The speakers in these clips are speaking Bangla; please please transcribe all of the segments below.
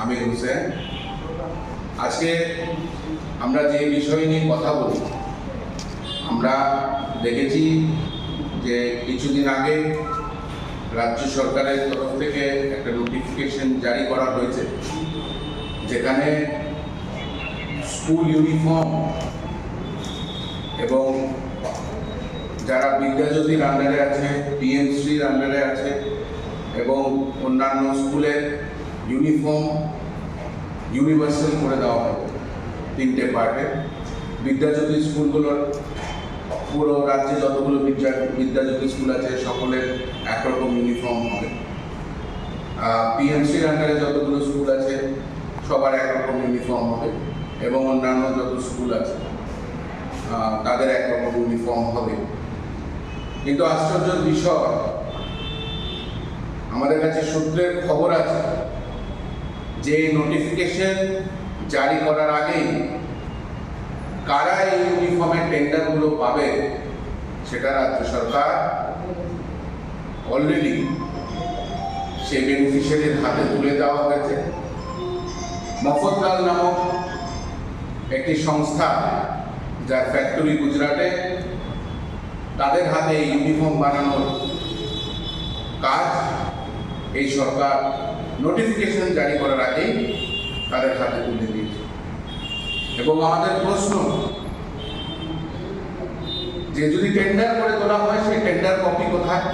আমির হোসেন। আজকে আমরা যে বিষয় নিয়ে কথা বলি, আমরা দেখেছি যে কিছুদিন আগে রাজ্য সরকারের তরফ থেকে একটা নোটিফিকেশন জারি করা হয়েছে, যেখানে স্কুল ইউনিফর্ম এবং যারা বিদ্যাজ্যোতির আন্ডারে আছে পিএমসির আন্ডারে আছে, এবং অন্যান্য স্কুলের ইউনিফর্ম ইউনিভার্সাল করে দেওয়া হবে তিনটে পার্টে বিদ্যাজ্যোতি স্কুলগুলোর পুরো রাজ্যে যতগুলো বিদ্যা বিদ্যাজ্যোতি স্কুল আছে, সকলের একরকম ইউনিফর্ম হবে। পিএমসির আন্ডারে যতগুলো স্কুল আছে, সবার একরকম ইউনিফর্ম হবে, এবং অন্যান্য যত স্কুল আছে তাদের একরকম ইউনিফর্ম হবে। কিন্তু আশ্চর্যের বিষয়, আমাদের কাছে সূত্রের খবর আছে যে নোটিফিকেশন জারি করার আগেই কারা এই ইউনিফর্মের টেন্ডারগুলো পাবে সেটা রাজ্য সরকার অলরেডি সে বেনিফিশিয়ারির হাতে তুলে দেওয়া হয়েছে। মফতলাল নামক একটি সংস্থা যার ফ্যাক্টরি গুজরাটে তাদের হাতে ইউনিফর্ম বানানোর কাজ এই সরকার নোটিফিকেশন জারি করার আগেই তাদের হাতে তুলে দিয়েছে। এবং আমাদের প্রশ্ন, যে যদি টেন্ডার করে তোলা হয়, সেই টেন্ডার কপি কোথায়?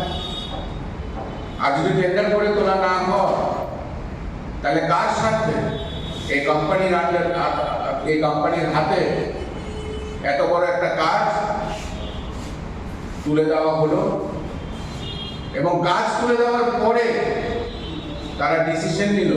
আর যদি টেন্ডার করে তোলা না হয়, তাহলে কার সাথে এই কোম্পানির আন্ডার এই কোম্পানির হাতে এত বড় একটা কাজ তুলে দেওয়া হলো। এবং গাছ তুলে দেওয়ার পরে তারা ডিসিশন নিল।